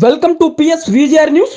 welcome to PS VGR news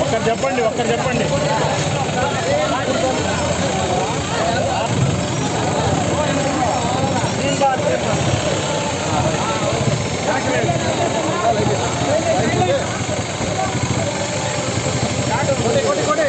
ఒక్కరు చెప్పండి ఒక్కరు చెప్పండి. కొట్టే కొట్టే కొట్టే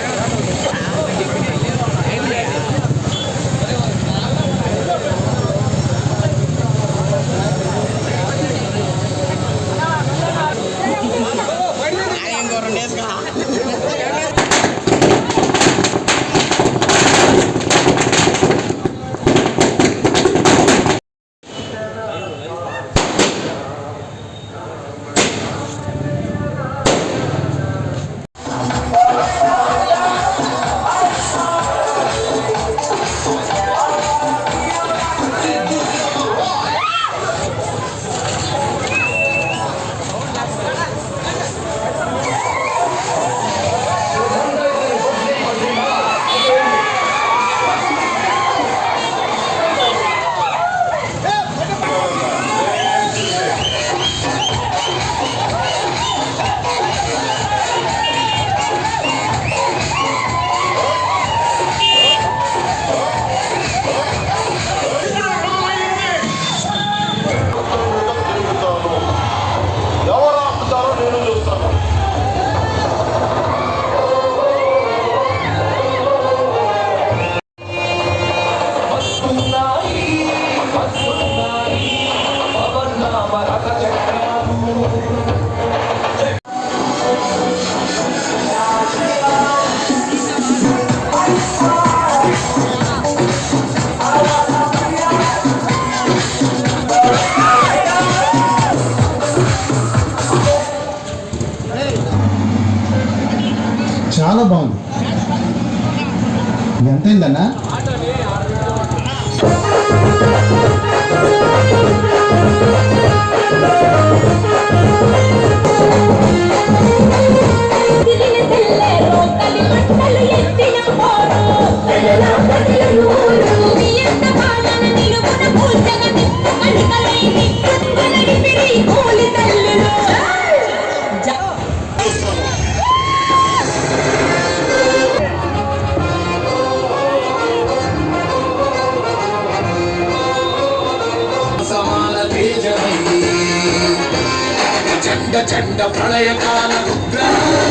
చండ చండ ప్రళయకాల రుద్ర.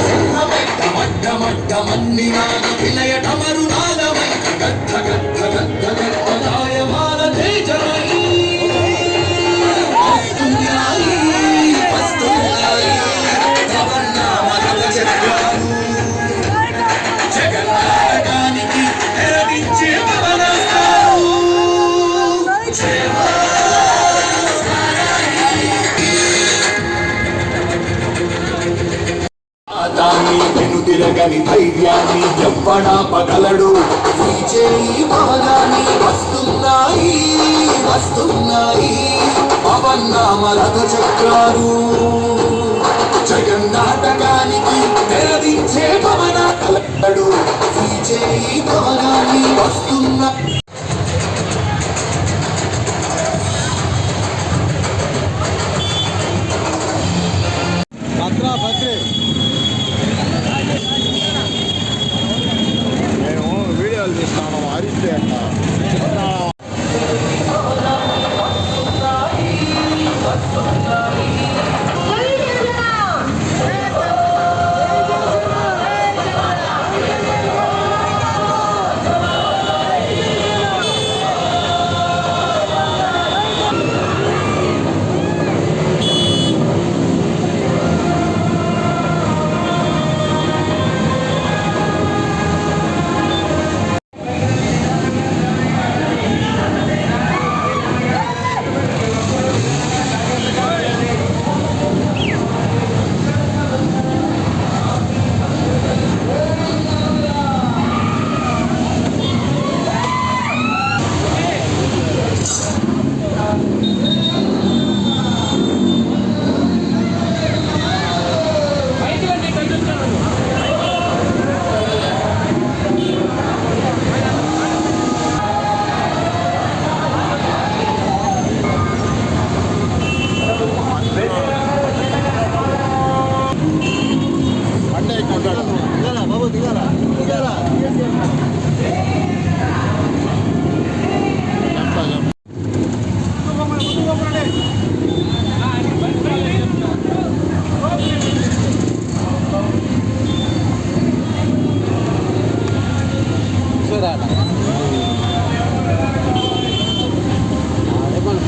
సింహమడ్డమడ్డమన్నినాద విలయ టమరునాదమై గద్ద గద్ద గద్ద దాన్ని వెనుతిరగని ధైర్యాన్ని ఎవ్వడాపగలడు చేయి బాగాని వస్తున్నాయి వస్తున్నాయి. పవన్నామరథ చక్రాలు. జగన్నాటకానికి తెరదించే పవన కలడు. చేయి బాగాని వస్తున్నా Bhadra భద్రే. güzel bir kahraman. Harika bir kahraman.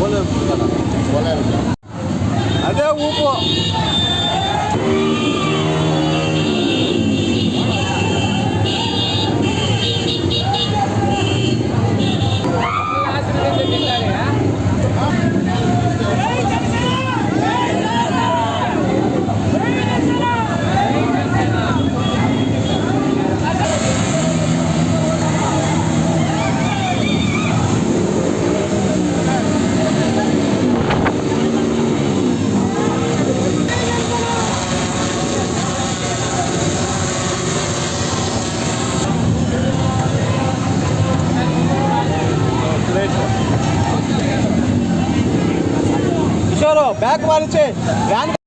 ಒಲೆ ಒಲೆ ಇರುತ್ತೆ ಅದೇ ಉಪ್ಪು ব্যাগ মারছে র্যান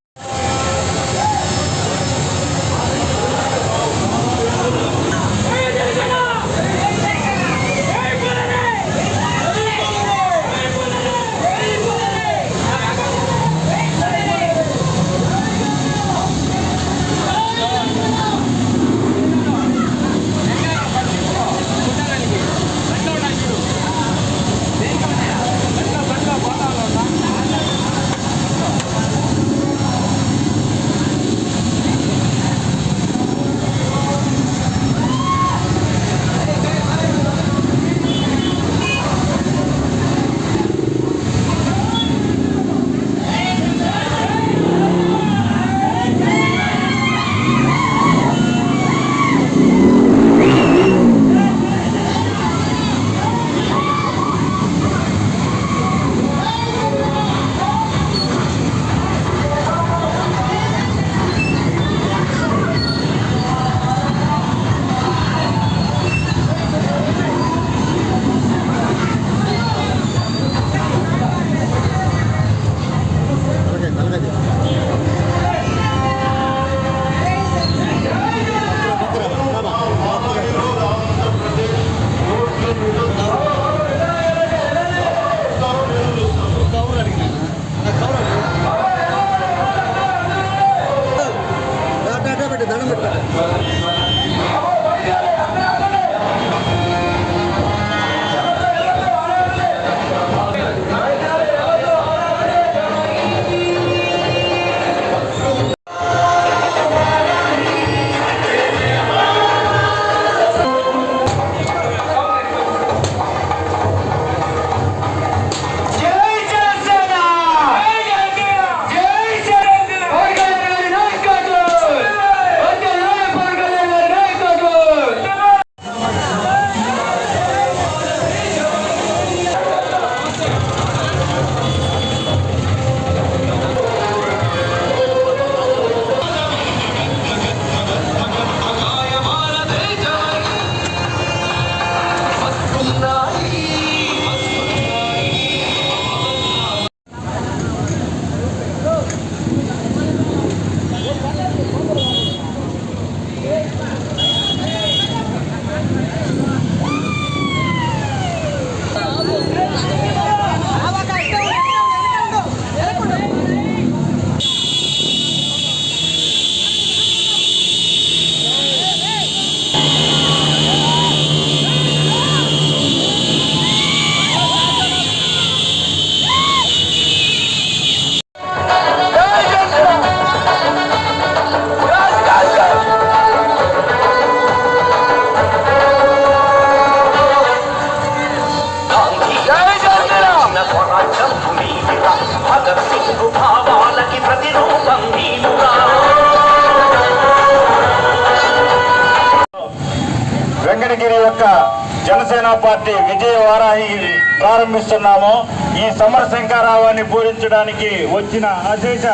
ప్రారంభిస్తున్నాము ఈ సమర శంకారావాన్ని పూరించడానికి వచ్చిన అశేష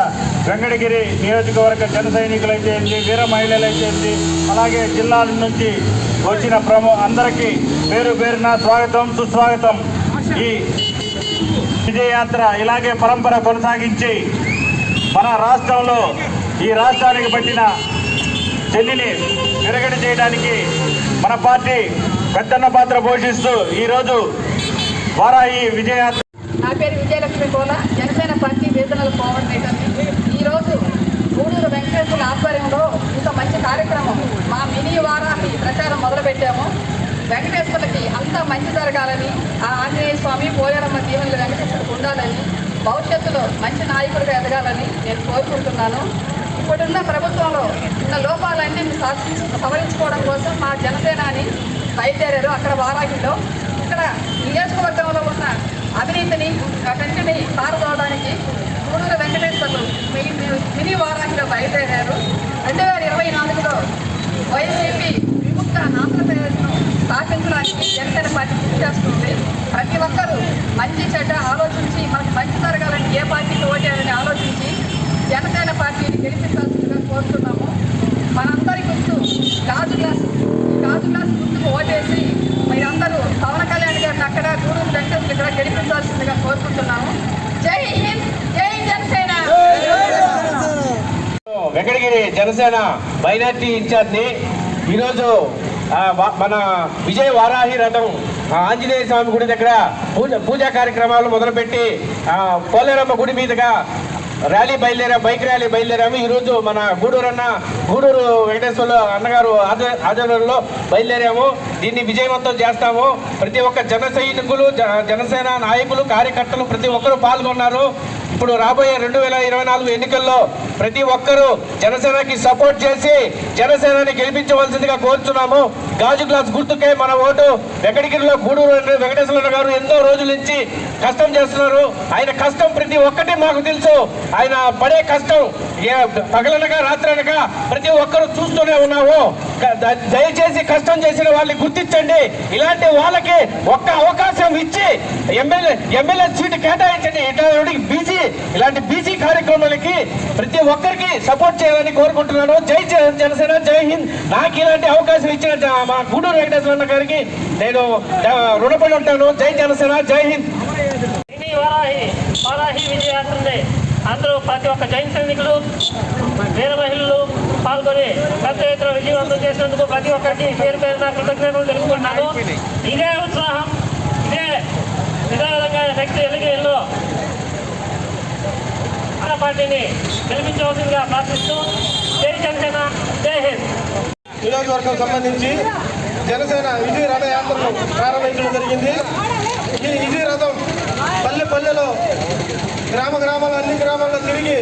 వెంకటగిరి నియోజకవర్గ జన సైనికులైతేంది వీర మహిళలైతేంది అలాగే జిల్లాల నుంచి వచ్చిన ప్రము అందరికీ పేరు పేరున స్వాగతం సుస్వాగతం. ఈ విజయయాత్ర ఇలాగే పరంపర కొనసాగించి మన రాష్ట్రంలో ఈ రాష్ట్రానికి పట్టిన చెల్లిని విరగడ చేయడానికి మన పార్టీ పెద్దన్న పాత్ర పోషిస్తూ ఈరోజు వారాయి విజయయాత్ర నా పేరు Vijayalakshmi Kola. Janasena party regional coordinator. ఈరోజు గూడూరు వెంకటేశ్వర ఆధ్వర్యంలో ఇంత మంచి కార్యక్రమం మా మినీ వారాన్ని ప్రచారం మొదలుపెట్టాము. వెంకటేశ్వరులకి అంతా మంచి జరగాలని ఆ ఆంజనేయ స్వామి పోయారమ్మ దీవెనలు వెంకటేశ్వరులకు ఉండాలని భవిష్యత్తులో మంచి నాయకుడిగా ఎదగాలని నేను కోరుకుంటున్నాను. ఇప్పుడున్న ప్రభుత్వంలో ఉన్న లోపాలన్నీ సాధించు సవరించుకోవడం కోసం మా జనసేనాని బయలుదేరారు అక్కడ వారాహిలో. ఇక్కడ నియోజకవర్గంలో ఉన్న అవినీతిని కంటిని పారదోవడానికి కూడూరు వెంకటేశ్వర్లు మినీ వారాహిలో బయలుదేరారు. రెండు వేల ఇరవై నాలుగులో వైసీపీ విముక్త ఆంధ్రప్రదేశ్ను స్థాపించడానికి జనసేన పార్టీ కృషి చేస్తుంది. ప్రతి ఒక్కరూ మంచి చెడ్డ ఆలోచించి మనకు మంచి జరగాలని ఏ పార్టీకి ఓటేయాలని ఆలోచించి జనసేన పార్టీని గెలిపించాల్సిందిగా కోరుతున్నాము. మనందరి గుర్తు గాజు గ్లాస్ గాజు గ్లాస్ గుర్తుకు ఓటేసి మీరందరూ పవన్ కళ్యాణ్ గారిని అక్కడ గూడూరు వెంకటేశ్వర ఇక్కడ గెలిపించాల్సిందిగా కోరుకుంటున్నాము జై హింద్ జై జనసేన వెంకటగిరి జనసేన మైనార్టీ ఇన్ఛార్జ్ని ఈరోజు మన విజయ వారాహి రథం ఆంజనేయ స్వామి గుడి దగ్గర పూజ పూజా కార్యక్రమాలు మొదలుపెట్టి పోలేరమ్మ గుడి మీదుగా ర్యాలీ బయలుదేరా బైక్ ర్యాలీ బయలుదేరాము. ఈరోజు మన గూడూరు అన్న గూడూరు వెంకటేశ్వర్లు అన్నగారు ఆధ్వ- ఆధ్వర్యంలో బయలుదేరాము. దీన్ని విజయవంతం చేస్తాము. ప్రతి ఒక్క జన సైనికులు జ- జనసేన నాయకులు కార్యకర్తలు ప్రతి ఒక్కరూ పాల్గొన్నారు. ఇప్పుడు రాబోయే రెండు వేల ఇరవై నాలుగు ఎన్నికల్లో ప్రతి ఒక్కరూ జనసేనకి సపోర్ట్ చేసి జనసేనని గెలిపించవలసిందిగా కోరుతున్నాము గాజు గ్లాస్ గుర్తుకే మన ఓటు. వెంకటగిరిలో గూడూరు వెంకటేశ్వర గారు ఎన్నో రోజుల నుంచి కష్టం చేస్తున్నారు. ఆయన కష్టం ప్రతి ఒక్కటి మాకు తెలుసు. ఆయన పడే కష్టం ఏ పగలనగా రాత్రనగా ప్రతి ఒక్కరూ చూస్తూనే ఉన్నాము. దయచేసి కష్టం చేసిన వాళ్ళని గుర్తించండి. ఇలాంటి వాళ్ళకి ఒక్క అవకాశం ఇచ్చి ఎమ్మెల్యే ఎమ్మెల్యే సీటు కేటాయించండి. ఇట్లాంటి బీసీ ఇలాంటి బీసీ కార్యక్రమాలకి ప్రతి ఒక్కరికి సపోర్ట్ చేయాలని కోరుకుంటున్నాను. జై జనసేన జై హింద్. నాకు ఇలాంటి అవకాశం ఇచ్చిన మా గూడూరు వెంకటేశ్వర గారికి నేను రుణపడి ఉంటాను. జై జనసేన జై హింద్. వారాహి వారాహి అందరూ ప్రతి ఒక్క జైన్ సైనికులు వీర మహిళలు పాల్గొని పెద్ద ఎత్తున విజయవంతం చేసినందుకు ప్రతి ఒక్కరికి పేరు పేరున కృతజ్ఞతలు తెలుపుకుంటున్నాను. ఇదే ఉత్సాహం ఇదే ఇదే విధంగా నెక్స్ట్ ఎన్నికల్లో ఆ పార్టీని గెలిపించవలసిందిగా ప్రార్థిస్తూ జై జనసేన జై హింద్. నియోజకవర్గం సంబంధించి జనసేన విజయ రథయాత్రను ప్రారంభించడం జరిగింది. ఈ విజయ రథం పల్లె పల్లెలో గ్రామ గ్రామాలు అన్ని గ్రామాల్లో తిరిగి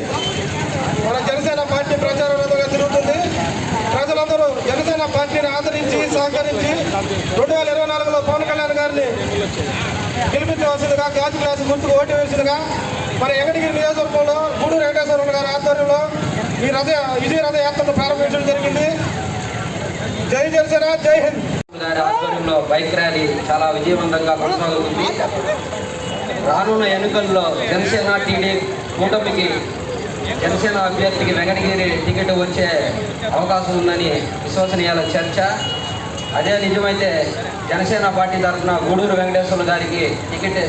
మన జనసేన పార్టీ ప్రచార రథంగా తిరుగుతుంది. ప్రజలందరూ జనసేన పార్టీని ఆదరించి సహకరించి రెండు వేల ఇరవై నాలుగులో పవన్ కళ్యాణ్ గారిని గెలిపించవలసిందిగా గాజు గ్లాసు గుర్తుకు ఓటు వేసిందిగా మన వెంకటగిరి నియోజకవర్గంలో గూడూరు వెంకటేశ్వర గారి ఆధ్వర్యంలో ఈ రథ విజయ రథ యాత్రను ప్రారంభించడం జరిగింది. జై జనసేన జై హింద్. గారి ఆధ్వర్యంలో బైక్ ర్యాలీ చాలా విజయవంతంగా కొనసాగుతుంది. రానున్న ఎన్నికల్లో జనసేన టీడీ కూటమికి జనసేన అభ్యర్థికి వెంకటగిరి టికెట్ వచ్చే అవకాశం ఉందని విశ్వసనీయాల చర్చ. అదే నిజమైతే జనసేన పార్టీ తరఫున గూడూరు వెంకటేశ్వర గారికి టికెట్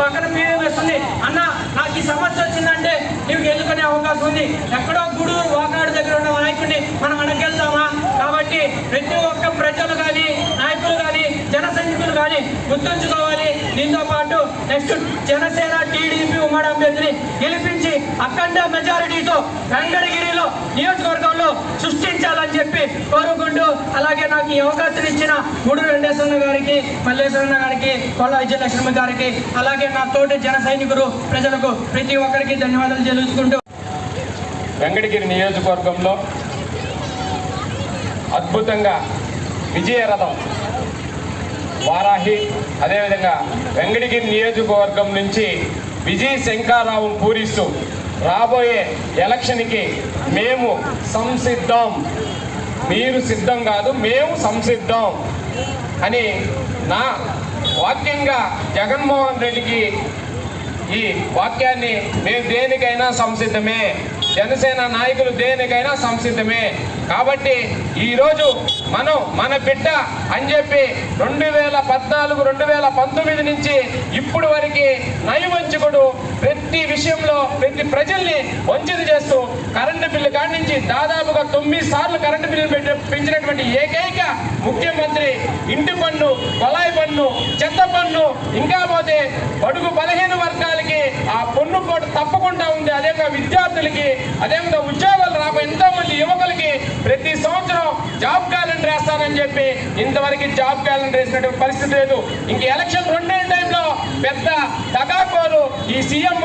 పక్కన పీఎం వస్తుంది అన్న నాకు ఈ సమస్య వచ్చిందంటే నీవు ఎన్నుకునే అవకాశం ఉంది. ఎక్కడో గూడూరు వాకాడు దగ్గర ఉన్న నాయకుడిని మనం అడగెళ్తామా కాబట్టి ప్రతి ఒక్క ప్రజలు కానీ జన సైనికులు కానీ గుర్తుంచుకోవాలి. దీంతో పాటు నెక్స్ట్ జనసేన టీడీపీ ఉమ్మడి అభ్యర్థిని గెలిపించి అఖండ మెజారిటీతో వెంకటగిరిలో నియోజకవర్గంలో సృష్టించాలని చెప్పి కోరుకుంటూ అలాగే నాకు ఈ అవకాశం ఇచ్చిన గుడు వెంకటేశ్వర గారికి మల్లేశ్వరన్న గారికి కొల్ల విజయలక్ష్మి గారికి అలాగే నా తోటి జన సైనికులు ప్రజలకు ప్రతి ఒక్కరికి ధన్యవాదాలు తెలుసుకుంటూ వెంకటగిరి నియోజకవర్గంలో అద్భుతంగా విజయరథం వారాహి అదేవిధంగా వెంకటగిరి నియోజకవర్గం నుంచి విజయ శంకారావును పూరిస్తూ రాబోయే ఎలక్షన్కి మేము సంసిద్ధం. మీరు సిద్ధం కాదు మేము సంసిద్ధం. అని నా వాక్యంగా జగన్మోహన్ రెడ్డికి ఈ వాక్యాన్ని మేము దేనికైనా సంసిద్ధమే. జనసేన నాయకులు దేనికైనా సంసిద్ధమే. కాబట్టి ఈరోజు మనం మన బిడ్డ అని చెప్పి రెండు వేల పద్నాలుగు రెండు వేల పంతొమ్మిది నుంచి ఇప్పుడు వరకు నయవంచకుడు ప్రతి విషయంలో ప్రతి ప్రజల్ని వంచిత చేస్తూ కరెంటు బిల్లు కాడి నుంచి దాదాపుగా తొమ్మిది సార్లు కరెంటు బిల్లు పెట్టి పెంచినటువంటి ఏకైక ముఖ్యమంత్రి ఇంటి పన్ను కొలాయి పన్ను చెత్త పన్ను ఇంకా పోతే బడుగు బలహీన వర్గాలకి ఆ పన్ను పోటు తప్పకుండా ఉంది. అదేవిధంగా విద్యార్థులకి అదేవిధంగా ఉద్యోగాలు రాబోయే ఎంతో మంది యువకులకి ప్రతి సంవత్సరం జాబ్ క్యాలెండర్ వేస్తానని చెప్పి ఇంతవరకు జాబ్ క్యాలెండర్ వేసినటువంటి పరిస్థితి లేదు. ఇంక ఎలక్షన్ రెండే టైంలో పెద్ద దగాకోరు ఈ సీఎం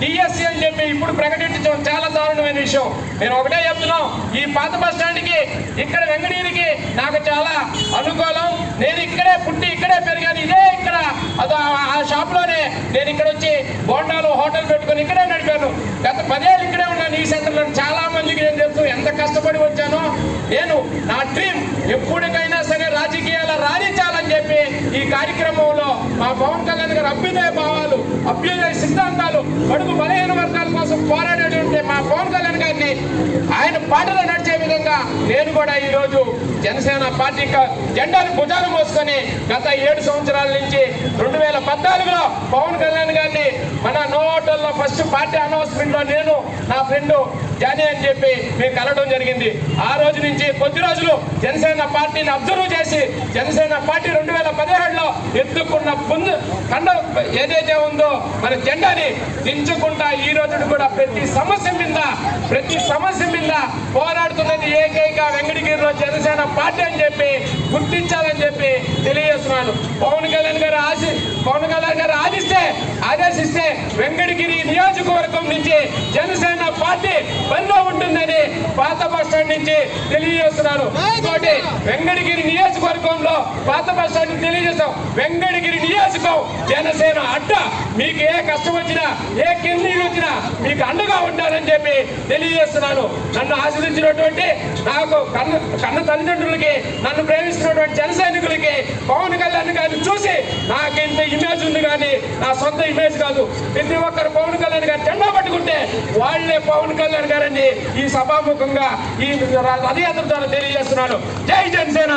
డిఎస్సి అని చెప్పి ఇప్పుడు ప్రకటించడం చాలా దారుణమైన విషయం. నేను ఒకటే చెప్తున్నాం ఈ పాత బస్ స్టాండ్కి ఇక్కడ వెంగడీరికి నాకు చాలా అనుకూలం. నేను ఇక్కడే పుట్టి ఇక్కడే పెరిగాను ఇదే ఇక్కడ. అదో ఆ- షాప్లోనే షాప్లోనే నేను ఇక్కడ వచ్చి బోండాలు హోటల్ పెట్టుకొని ఇక్కడే నడిపాను. గత పదేళ్ళు ఇక్కడే ఉన్నాను ఈ సెంటర్లో చాలా మందికి నేను తెలుసు ఎంత కష్టపడి వచ్చానో. నేను నా డ్రీమ్ ఎప్పటికైనా సరే రాజకీయాల రాణించాలని చెప్పి ఈ కార్యక్రమంలో మా పవన్ కళ్యాణ్ గారు అభ్యుదయ భావాలు అభ్యుదయ సిద్ధాంతాలు బడుగు బలహీన వర్గాల కోసం పోరాడేటువంటి మా పవన్ కళ్యాణ్ గారిని ఆయన పాటలు నడిచే విధంగా నేను కూడా ఈ రోజు జనసేన పార్టీ జెండాను భుజాలు మోసుకొని గత ఏడు సంవత్సరాల నుంచి రెండు వేల పద్నాలుగులో పవన్ కళ్యాణ్ లో ఫస్ట్ పార్టీ అనౌన్స్మెంట్లో నేను నా ఫ్రెండ్ జానీ అని చెప్పి మేము కలవడం జరిగింది. ఆ రోజు నుంచి కొద్ది రోజులు జనసేన పార్టీని అబ్జర్వ్ చేసి జనసేన పార్టీ రెండు వేల పదిహేడులో ఎత్తుకున్న ముందు కండ ఏదైతే ఉందో మన జెండాని దించుకుంటా ఈ రోజు కూడా ప్రతి సమస్య మీద ప్రతి సమస్య మీద పోరాడుతున్నది ఏకైక వెంకటగిరిలో జనసేన పార్టీ అని చెప్పి గుర్తించాలని చెప్పి తెలియజేస్తున్నాను. పవన్ కళ్యాణ్ గారు ఆశి పవన్ కళ్యాణ్ గారు ఆదిస్తే ఆదేశిస్తే వెంకటగిరి నియోజకవర్గం నుంచి జనసేన పార్టీ బరిలో ఉంటుందని పాత బస్ స్టాండ్ నుంచి తెలియజేస్తున్నాను ఇంకోటి వెంకటగిరి నియోజకవర్గంలో పాత బస్ స్టాండ్ తెలియజేస్తాం. వెంకటగిరి నియోజకం జనసేన అడ్డ. మీకు ఏ కష్టం వచ్చినా ఏ కిందీలు వచ్చినా మీకు అండగా ఉండాలని చెప్పి తెలియజేస్తున్నాను. నన్ను ఆశ్రదించినటువంటి నాకు కన్న కన్న తల్లిదండ్రులకి నన్ను ప్రేమిస్తున్నటువంటి జన సైనికులకి పవన్ కళ్యాణ్ గారిని చూసి నాకు ఇంత ఇమేజ్ ఉంది కానీ నా సొంత ఇమేజ్ కాదు. ప్రతి ఒక్కరు పవన్ కళ్యాణ్ గారు జెండా పట్టుకుంటే వాళ్ళే పవన్ కళ్యాణ్ గారని ఈ సభాముఖంగా ఈ రథయాత్ర ద్వారా తెలియజేస్తున్నాను జై జనసేన!